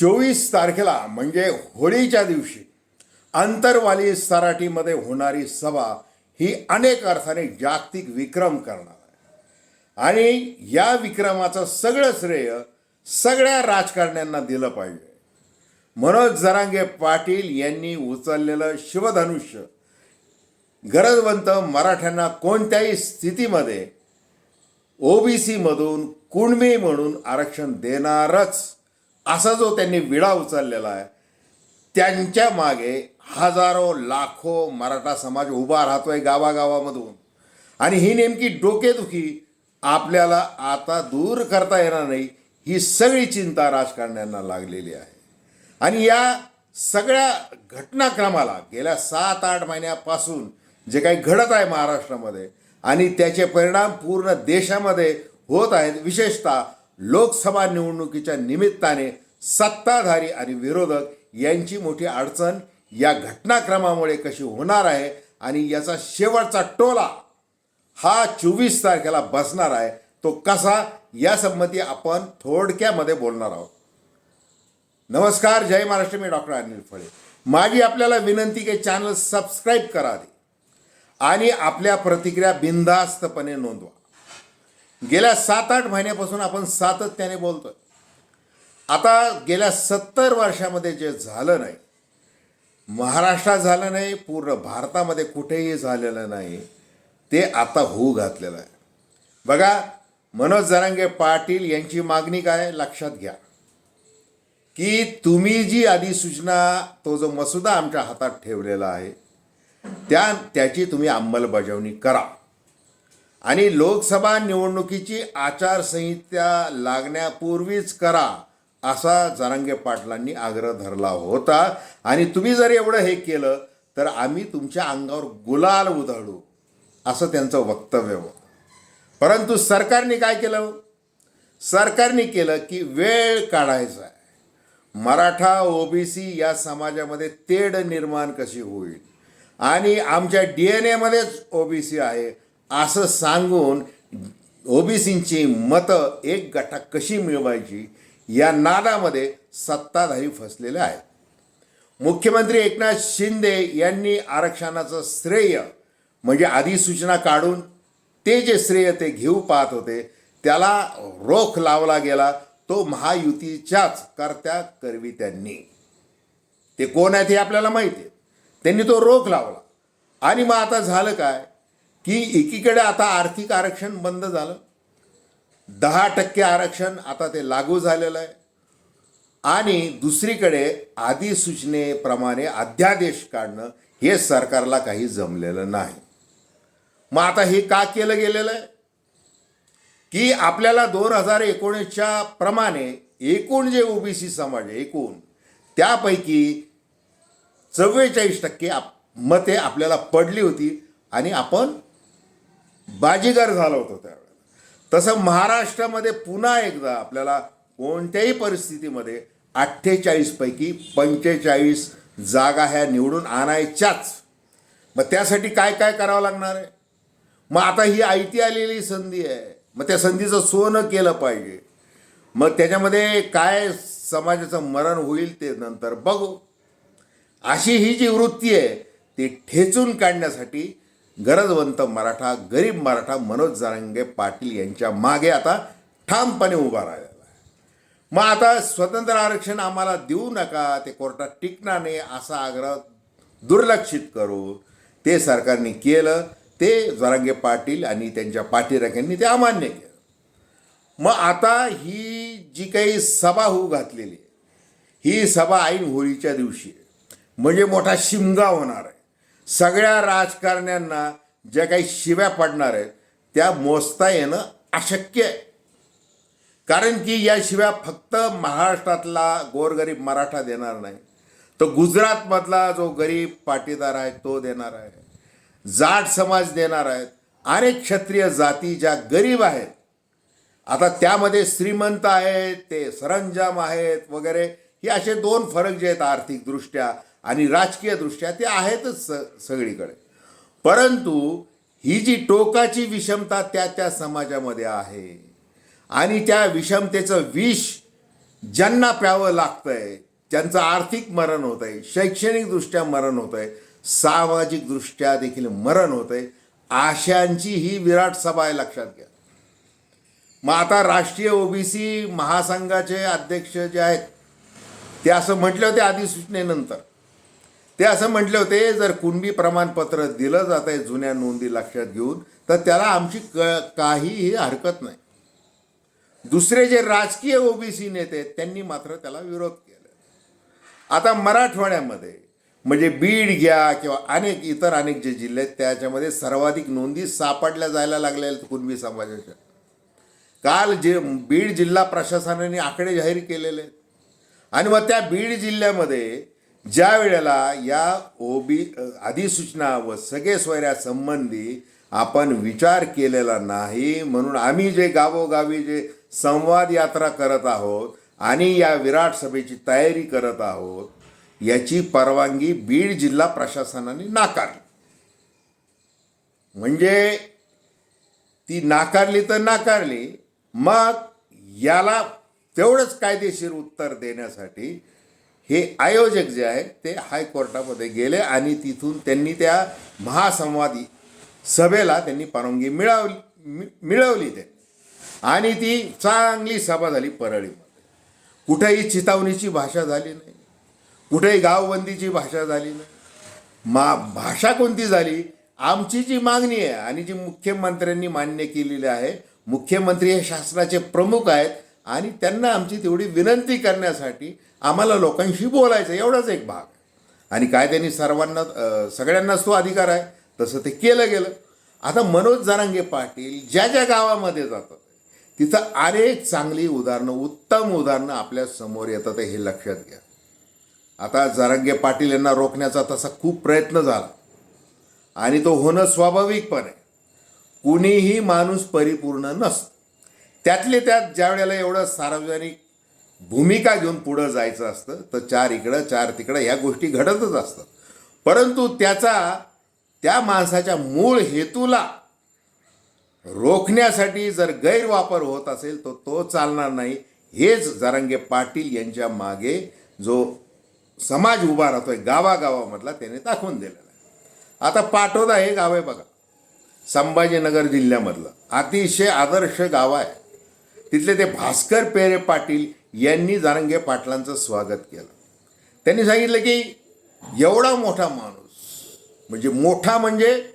चोवीस तारखेला म्हणजे होळीच्या दिवशी आंतरवाली सराटीमध्ये होणारी सभा ही अनेक अर्थाने जागतिक विक्रम करणार आहे. आणि या विक्रमाचं सगळं श्रेय सगळ्या राजकारण्यांना दिलं पाहिजे. मनोज जरांगे पाटील यांनी उचललेलं शिवधनुष्य गरजवंत मराठ्यांना कोणत्याही स्थितीमध्ये ओबीसीमधून कुणबी म्हणून आरक्षण देणारच असा जो त्यांनी विडा उचललेला आहे त्यांच्या मागे हजारो लाखो मराठा समाज उभा राहतोय गावागावामधून. आणि ही नेमकी डोकेदुखी आपल्याला आता दूर करता येणार नाही ही सगळी चिंता राजकारण्यांना लागलेली आहे. आणि या सगळ्या घटनाक्रमाला गेल्या सात आठ महिन्यापासून जे काही घडत आहे महाराष्ट्रामध्ये आणि त्याचे परिणाम पूर्ण देशामध्ये होत आहेत विशेषतः लोकसभा निवडणुकीच्या निमित्ताने सत्ताधारी आणि विरोधक यांची मोठी अडचण या घटनाक्रमामुळे कशी होणार आहे आणि याचा शेवटचा टोला हा चोवीस तारखेला बसणार आहे तो कसा यासंबंधी आपण थोडक्यामध्ये बोलणार आहोत. नमस्कार जय महाराष्ट्र मी डॉक्टर अनिल फळे. माझी आपल्याला विनंती की चॅनल सबस्क्राईब करा दे आणि आपल्या प्रतिक्रिया बिनधास्तपणे नोंदवा. गेल्या सात आठ महिन्यापासून आपण सातत्याने बोलतोय. आता गेल्या सत्तर वर्षामध्ये जे झालं नाही महाराष्ट्रात झालं नाही पूर्ण भारतामध्ये कुठेही झालेलं नाही ते आता होऊ घातलेलं आहे. बघा मनोज जरांगे पाटील यांची मागणी काय? लक्षात घ्या. की तुम्ही जी अधिसूचना तो जो मसुदा आमच्या हातात ठेवलेला आहे त्या त्याची तुम्ही अंमलबजावणी करा. आणि लोकसभा निवडणुकीची आचारसंहिता लागण्यापूर्वीच करा. असा जरांगे पाटलांनी आग्रह धरला होता. आणि तुम्ही जर एवढं हे केलं तर आम्ही तुमच्या अंगावर गुलाल उधळू असं त्यांचं वक्तव्य होतं. परंतु सरकारने काय केलं? सरकारने केलं की वेळ काढायचा आहे. मराठा ओबीसी या समाजामध्ये तेढ निर्माण कशी होईल? आणि आमच्या डी एन एमध्येच ओबीसी आहे असं सांगून ओबीसींची मतं एक गटा कशी मिळवायची? या नादामध्ये सत्ताधारी फसलेले आहेत. मुख्यमंत्री एकनाथ शिंदे यांनी आरक्षणाचं श्रेय म्हणजे अधिसूचना काढून ते जे श्रेय ते घेऊ पाहत होते त्याला रोख लावला गेला तो महायुतीच्याच करत्या करवी त्यांनी ते कोण आहेत हे आपल्याला माहिती आहे. त्यांनी तो रोख लावला. आणि मग आता झालं काय? की एकीकडे आता आर्थिक आरक्षण बंद झालं. दहा टक्के आरक्षण आता ते लागू झालेलं आहे. आणि दुसरीकडे अधिसूचनेप्रमाणे अध्यादेश काढणं हे सरकारला काही जमलेलं नाही. मग आता हे का केलं गेलेलं आहे? की आपल्याला दोन हजार एकोणीसच्या प्रमाणे एकूण जे ओबीसी समाज आहे एकूण त्यापैकी चव्वेचाळीस टक्के आप मते आपल्याला पडली होती आणि आपण बाजीगर झालो होतो त्या तसं महाराष्ट्रामध्ये पुन्हा एकदा आपल्याला कोणत्याही परिस्थितीमध्ये अठ्ठेचाळीसपैकी पंचेचाळीस जागा ह्या निवडून आणायच्याच. मग त्यासाठी काय काय करावं लागणार आहे? मग आता ही आयती आलेली संधी आहे. मग त्या संधीचं सोनं केलं पाहिजे. मग त्याच्यामध्ये काय समाजाचं मरण होईल ते नंतर बघू. अशी ही जी वृत्ती आहे ती ठेचून काढण्यासाठी गरजवंत मराठा गरीब मराठा मनोज जारंगे पाटील यांच्या मागे आता ठामपणे उभा राहिलेला आहे. मग आता स्वतंत्र आरक्षण आम्हाला देऊ नका ते कोर्टात टिकणार नाही असा आग्रह दुर्लक्षित करू ते सरकारने केलं ते जरांगे पाटील आणि त्यांच्या पाठीराख्यांनी ते अमान्य केलं. मग आता ही जी काही सभा होऊ घातलेली आहे ही सभा ऐन होळीच्या दिवशी आहे. म्हणजे मोठा शिमगा होणार आहे. सगळ्या राजकारण्यांना ज्या काही शिव्या पडणार आहेत त्या मोजता येणं अशक्य आहे. कारण की या शिव्या फक्त महाराष्ट्रातला गोरगरीब मराठा देणार नाही तर गुजरातमधला जो गरीब पाटीदार आहे तो देणार आहे. जाट समाज देणार आहेत. अनेक क्षत्रिय जाती ज्या गरीब आहेत आता त्यामध्ये श्रीमंत आहेत ते सरंजाम आहेत वगैरे हे असे दोन फरक जे आहेत आर्थिकदृष्ट्या आणि राजकीयदृष्ट्या ते आहेतच स सगळीकडे. परंतु ही जी टोकाची विषमता त्या त्या समाजामध्ये आहे आणि त्या विषमतेचं विष ज्यांना प्यावं लागतंय ज्यांचं आर्थिक मरण होत आहे शैक्षणिकदृष्ट्या मरण होत आहे सामाजिकदृष्ट्या देखील मरण होत आहे आशांची ही विराट सभा आहे लक्षात घ्या. मग आता राष्ट्रीय ओबीसी महासंघाचे अध्यक्ष जे आहेत ते असं म्हटले होते अधिसूचनेनंतर. ते असं म्हटले होते जर कुणबी प्रमाणपत्र दिलं जात आहे जुन्या नोंदी लक्षात घेऊन तर त्याला आमची क काहीही हरकत नाही. दुसरे जे राजकीय ओबीसी नेते आहेत त्यांनी मात्र त्याला विरोध केला. आता मराठवाड्यामध्ये म्हणजे बीड घ्या किंवा अनेक इतर अनेक जे जिल्हे आहेत त्याच्यामध्ये सर्वाधिक नोंदी सापडल्या जायला लागल्या आहेत कुणबी समाजाच्या. काल जे बीड जिल्हा प्रशासनाने आकडे जाहीर केलेले आहेत. आणि मग त्या बीड जिल्ह्यामध्ये ज्या वेळेला या ओबी अधिसूचना व सगळे सोयऱ्यासंबंधी आपण विचार केलेला नाही म्हणून आम्ही जे गावोगावी जे संवाद यात्रा करत आहोत आणि या विराट सभेची तयारी करत आहोत याची परवानगी बीड जिल्हा प्रशासनाने नाकारली. म्हणजे ती नाकारली तर नाकारली मग याला तेवढंच कायदेशीर उत्तर देण्यासाठी हे आयोजक जे आहेत ते हायकोर्टामध्ये गेले आणि तिथून त्यांनी त्या महासंवादी सभेला त्यांनी परवानगी मिळवली मि- मिळवली ते आणि ती चांगली सभा झाली परळीमध्ये. कुठेही चितावणीची भाषा झाली नाही. कुठेही गावबंदीची भाषा झाली नाही. मा भाषा कोणती झाली? आमची जी मागणी आहे आणि जी मुख्यमंत्र्यांनी मान्य केलेली आहे मुख्यमंत्री हे शासनाचे प्रमुख आहेत आणि त्यांना आमची तेवढी विनंती करण्यासाठी आम्हाला लोकांशी बोलायचं एवढाच एक भाग. आणि काय त्यांनी सर्वांना सगळ्यांनाच तो अधिकार आहे. तसं ते केलं गेलं. आता मनोज जरांगे पाटील ज्या ज्या गावामध्ये जातात तिथं अनेक चांगली उदाहरणं उत्तम उदाहरणं आपल्यासमोर येतात हे लक्षात घ्या. आता जरांगे पाटील यांना रोखण्याचा तसा खूप प्रयत्न झाला. आणि तो होणं स्वाभाविक पण आहे कुणीही माणूस परिपूर्ण नसतं. त्यातले त्यात ज्या वेळेला एवढं सार्वजनिक भूमिका घेऊन पुढं जायचं असतं तर चार इकडं चार तिकडं ह्या गोष्टी घडतच असतात. परंतु त्याचा त्या माणसाच्या मूळ हेतूला रोखण्यासाठी जर गैरवापर होत असेल तर तो चालणार नाही. हेच जरांगे पाटील यांच्या मागे जो समाज उभा राहतोय गावागावामधला त्याने दाखवून दिलेला आहे. आता पाटोदा हे गाव आहे बघा. संभाजीनगर जिल्ह्यामधलं. अतिशय आदर्श गाव आहे. तिथले ते भास्कर पेरे पाटील यांनी जारंगे पाटलांचं स्वागत केलं. त्यांनी सांगितलं की एवढा मोठा माणूस म्हणजे मोठा म्हणजे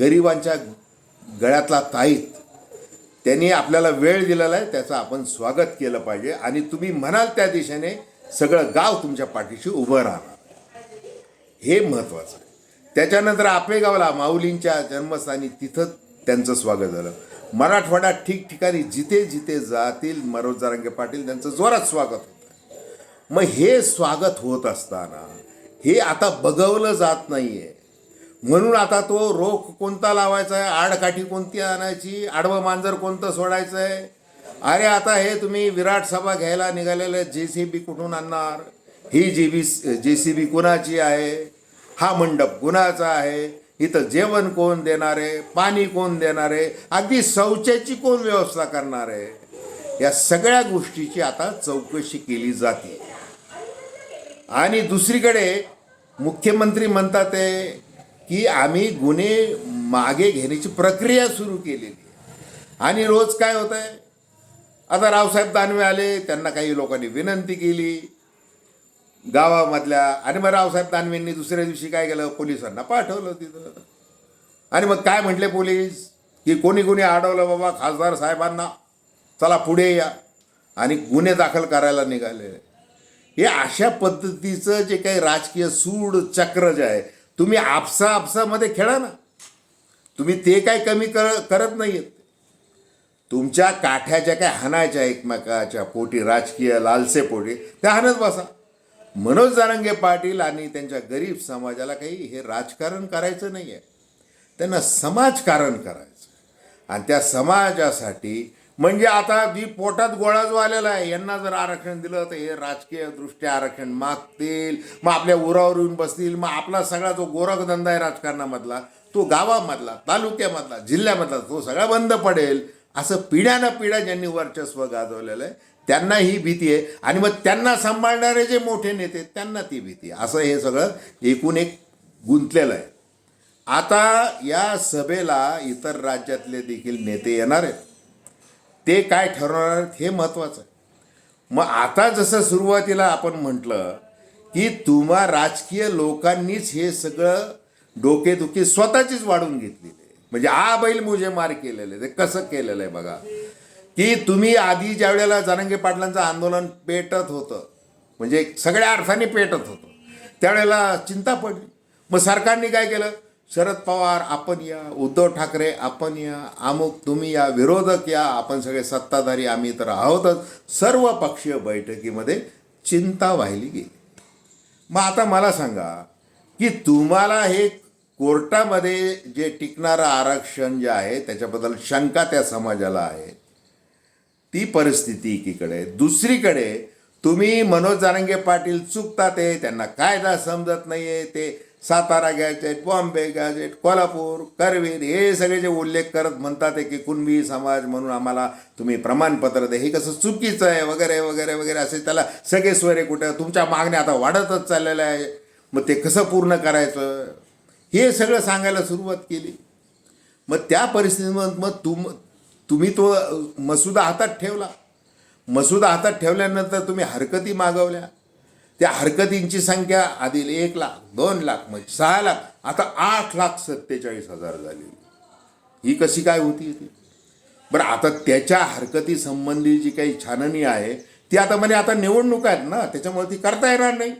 गरिबांच्या गळ्यातला ताईत त्यांनी आपल्याला वेळ दिलेला आहे त्याचं आपण स्वागत केलं पाहिजे आणि तुम्ही म्हणाल त्या दिशेने सगळं गाव तुमच्या पाठीशी उभं राहणार. हे महत्त्वाचं आहे. त्याच्यानंतर आपेगावला माऊलींच्या जन्मस्थानी तिथं त्यांचं स्वागत झालं. मराठवाड्यात ठिकठिकाणी जिथे जिथे जातील मनोज जारंगे पाटील त्यांचं जोरात स्वागत होतं. मग हे स्वागत होत असताना हे आता बघवलं जात नाही आहे म्हणून आता तो रोख कोणता लावायचा आहे आडकाठी कोणती आणायची? आडवं मांजर कोणतं सोडायचं आहे अरे आता हे तुम्ही विराट सभा घ्यायला निघालेलं जे सी बी कुठून आणणार? ही G B J C B कुणाची आहे? हा मंडप कुणाचा आहे? इथं जेवण कोण देणार आहे पाणी कोण देणार आहे अगदी शौचाची कोण व्यवस्था करणार आहे या सगळ्या गोष्टीची आता चौकशी केली जाते. आणि दुसरीकडे मुख्यमंत्री म्हणतात आहे की आम्ही गुन्हे मागे घेण्याची प्रक्रिया सुरू केलेली आणि रोज काय होत आहे आता रावसाहेब दानवे आले त्यांना काही लोकांनी विनंती केली. गावामधल्या आणि मग रावसाहेब दानवेंनी दुसऱ्या दिवशी काय केलं? पोलिसांना पाठवलं तिथं. आणि मग काय म्हटले पोलीस? की कोणी कोणी अडवलं बाबा खासदार साहेबांना चला पुढे या. आणि गुन्हे दाखल करायला निघाले. हे अशा पद्धतीचं जे काही राजकीय सूड चक्र जे आहे तुम्ही आपसा आपसामध्ये खेळा ना. तुम्ही ते काय कमी कर करत नाही आहेत तुमच्या काठ्याच्या काय हाणायच्या एकमेकाच्या पोटी राजकीय लालसेपोटी त्या हाणत बसा. मनोज जारंगे पाटील आणि त्यांच्या गरीब समाजाला काही हे राजकारण करायचं नाही आहे त्यांना समाजकारण करायचं. आणि त्या समाजासाठी म्हणजे आता जी पोटात गोळा जो आलेला आहे यांना जर आरक्षण दिलं तर हे राजकीय दृष्ट्या आरक्षण मागतील मग आपल्या उरावर येऊन बसतील मग आपला सगळा जो गोरखधंदा आहे राजकारणामधला तो गावामधला तालुक्यामधला जिल्ह्यामधला तो सगळा बंद पडेल. असं पिढ्यानं पिढ्या ज्यांनी वर्चस्व गाजवलेलं आहे त्यांना ही भीती आहे. आणि मग त्यांना सांभाळणारे जे मोठे नेते आहेत, त्यांना ती भीती आहे. असं हे सगळं एकूण एक गुंतलेलं आहे. आता या सभेला इतर राज्यातले देखील नेते येणार आहेत. ते काय ठरवणार हे महत्त्वाचं आहे. मग आता जसं सुरुवातीला आपण म्हटलं की तुम्हा राजकीय लोकांनीच हे सगळं डोकेदुखी स्वतःचीच वाढून घेतलेली आहे. म्हणजे आ बैल मुझे मार केलेले आहे ते कसं केलेलं आहे बघा. की तुम्ही आधी ज्या वेळेला जरांगे पाटलांचं आंदोलन पेटत होतं म्हणजे सगळ्या अर्थाने पेटत होतं त्यावेळेला चिंता पडली. मग सरकारने काय केलं? शरद पवार आपण या उद्धव ठाकरे आपण या अमुक तुम्ही या विरोधक या आपण सगळे सत्ताधारी आम्ही तर आहोतच. सर्व पक्षीय बैठकीमध्ये चिंता वाहिली गेली. मग आता मला सांगा की तुम्हाला हे कोर्टामध्ये जे टिकणारं आरक्षण जे आहे त्याच्याबद्दल शंका त्या समाजाला आहे. ती परिस्थिती एकीकडे. आहे. दुसरीकडे तुम्ही मनोज जारंगे पाटील चुकतात आहे त्यांना कायदा समजत नाही आहे ते सातारा गॅजेट बॉम्बे गॅजेट कोल्हापूर करवीर हे सगळे जे उल्लेख करत म्हणतात आहे की कुणबी समाज म्हणून आम्हाला तुम्ही प्रमाणपत्र दे. हे कसं चुकीचं आहे वगैरे वगैरे वगैरे असे त्याला सगळे स्वरे कुठं तुमच्या मागण्या आता वाढतच चाललेल्या आहे. मग ते कसं पूर्ण करायचं? हे सगळं सांगायला सुरुवात केली. मग त्या परिस्थितीमध्ये मग तुम तुम्ही तो मसुदा हातात ठेवला. मसुदा हातात ठेवल्यानंतर तुम्ही हरकती मागवल्या. त्या हरकतींची संख्या आधी एक लाख दोन लाख म्हणजे सहा लाख आता आठ लाख सत्तेचाळीस हजार झाली. ही कशी काय होती ती? बरं आता त्याच्या हरकती संबंधी जी काही छाननी आहे ती आता म्हणजे आता निवडणुका आहेत ना त्याच्यामुळे ती करता येणार नाही.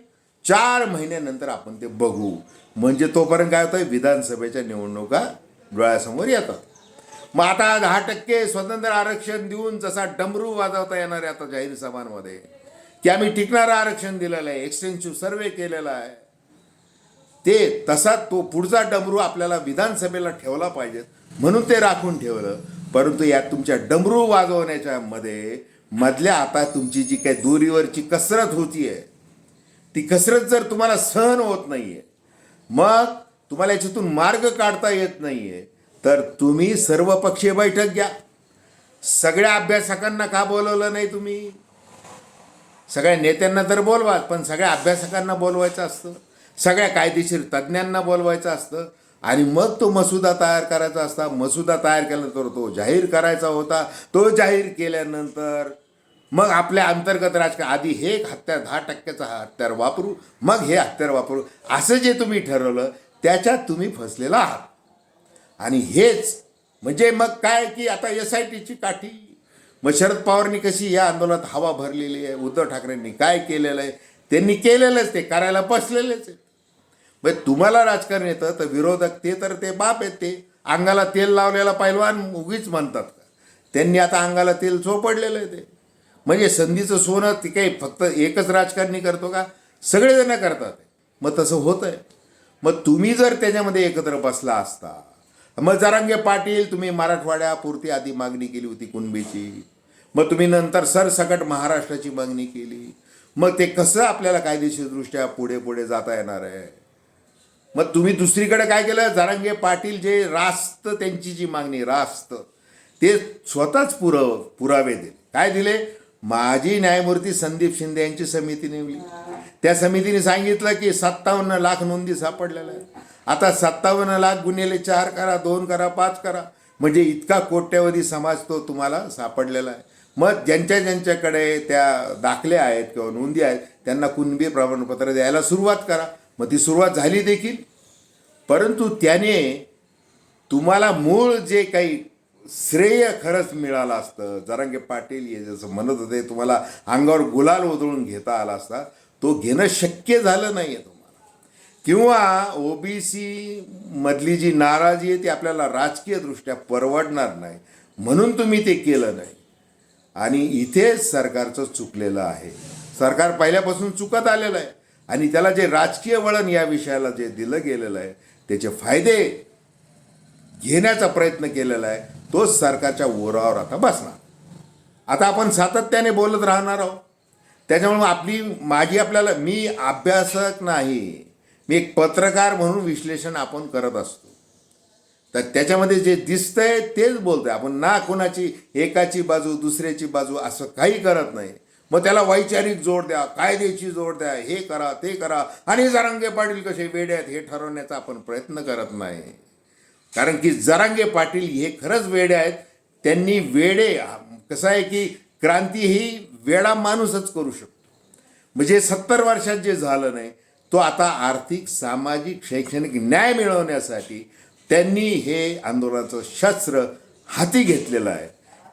चार महिन्यानंतर आपण ते बघू. म्हणजे तोपर्यंत काय होतं विधानसभेच्या निवडणुका डोळ्यासमोर येतात. मग आता दहा टक्के स्वतंत्र आरक्षण देऊन जसा डमरू वाजवता येणार आहे आता जाहीर सभांमध्ये की आम्ही टिकणारं आरक्षण दिलेलं आहे एक्सटेन्सिव्ह सर्वे केलेला आहे. ते तसा तो पुढचा डमरू आपल्याला विधानसभेला ठेवला पाहिजे म्हणून ते राखून ठेवलं. परंतु यात तुमच्या डमरू वाजवण्याच्या मध्ये मधल्या आता तुमची जी काही दोरीवरची कसरत होती आहे ती कसरत जर तुम्हाला सहन होत नाहीये मग तुम्हाला याच्यातून मार्ग काढता येत नाहीये तर तुम्ही सर्वपक्षीय बैठक घ्या. सगळ्या अभ्यासकांना का बोलवलं नाही तुम्ही? सगळ्या नेत्यांना तर बोलवा पण सगळ्या अभ्यासकांना बोलवायचं असतं. सगळ्या कायदेशीर तज्ज्ञांना बोलवायचं असतं. आणि मग तो मसुदा तयार करायचा असता. मसुदा तयार केल्यानंतर तो जाहीर करायचा होता. तो जाहीर केल्यानंतर मग आपल्या अंतर्गत राजकारण आधी हे एक हत्यार दहा टक्क्याचा हत्यार वापरू. मग हे हत्यार वापरू. असं जे तुम्ही ठरवलं त्याच्यात तुम्ही फसलेला आहात. आणि हेच म्हणजे मग काय की आता एस आय टीची काठी. मग शरद पवारनी कशी या आंदोलनात हवा भरलेली आहे उद्धव ठाकरेंनी काय केलेलं आहे त्यांनी केलेलंच ते करायला बसलेलेच आहे मग तुम्हाला राजकारण येतं तर विरोधक ते तर ते बाप आहेत ते. अंगाला तेल लावलेला पैलवान उगीच म्हणतात का? त्यांनी आता अंगाला तेल चोपडलेलं आहे ते. म्हणजे संधीचं सोनं ते काही फक्त एकच राजकारणी करतो का? सगळेजण करतात. मग तसं होतं आहे मग तुम्ही जर त्याच्यामध्ये एकत्र बसला असता मग जरांगे पाटील तुम्ही मराठवाड्यापुरती आधी मागणी केली होती कुणबीची. मग तुम्ही नंतर सरसकट महाराष्ट्राची मागणी केली. मग ते कसं आपल्याला कायदेशीरदृष्ट्या पुढे पुढे जाता येणार आहे? मग तुम्ही दुसरीकडे काय केलं? जरांगे पाटील जे रास्त त्यांची जी मागणी रास्त ते स्वतःच पुरव पुरावे दिले. काय दिले? माजी न्यायमूर्ती संदीप शिंदे यांची समिती नेमली. त्या समितीने सांगितलं की सत्तावन्न लाख नोंदी सापडलेल्या आहेत. आता सत्तावन्न लाख गुन्हेले चार करा दोन करा पाच करा. म्हणजे इतका कोट्यवधी समाज तो तुम्हाला सापडलेला आहे. मग ज्यांच्या ज्यांच्याकडे त्या दाखल्या आहेत किंवा नोंदी आहेत त्यांना कुणबी प्रमाणपत्र द्यायला सुरुवात करा. मग ती सुरुवात झाली देखील. परंतु त्याने तुम्हाला मूळ जे काही श्रेय खरंच मिळालं असतं जरांगे पाटील हे जसं म्हणत होते तुम्हाला अंगावर गुलाल उधळून घेता आला असता तो घेणं शक्य झालं नाही आहे तुम्हाला. किंवा ओबीसी मधली जी नाराजी आहे ती आपल्याला राजकीयदृष्ट्या परवडणार नाही. म्हणून तुम्ही ते केलं नाही. आणि इथेच सरकारचं चुकलेलं आहे. सरकार पहिल्यापासून चुकत आलेलं आहे. आणि त्याला जे राजकीय वळण या विषयाला जे दिलं गेलेलं आहे त्याचे फायदे घेण्याचा प्रयत्न केलेला आहे तोच सरकारच्या ओरावर आता बसणार. आता आपण सातत्याने बोलत राहणार आहोत. त्याच्यामुळे आपली माझी आपल्याला मी अभ्यासक नाही. मी एक पत्रकार म्हणून विश्लेषण आपण करत असतो. तर त्याच्यामध्ये जे दिसतंय तेच बोलतंय. आपण ना कोणाची एकाची बाजू दुसऱ्याची बाजू असं काही करत नाही. मग त्याला वैचारिक जोड द्या कायद्याची जोड द्या हे करा ते करा. आणि जरांगे पाटील कसे वेडे आहेत हे ठरवण्याचा आपण प्रयत्न करत नाही. कारण की जरांगे पाटील हे खरंच वेडे आहेत. त्यांनी वेडे कसं आहे की क्रांती ही वेडा माणूसच करू शकतो. म्हणजे सत्तर वर्षात जे झालं नाही तो आता आर्थिक सामाजिक शैक्षणिक न्याय मिळवण्यासाठी त्यांनी हे आंदोलनाचं शस्त्र हाती घेतलेलं आहे.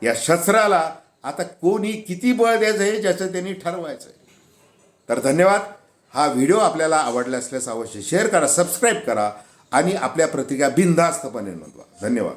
या शस्त्राला आता कोणी किती बळ द्यायचं हे ज्याचं त्यांनी ठरवायचं आहे. तर धन्यवाद. हा व्हिडिओ आपल्याला आवडला असल्यास अवश्य शेअर करा सबस्क्राईब करा आणि आपल्या प्रतिक्रिया बिनधास्तपणे नोंदवा. धन्यवाद.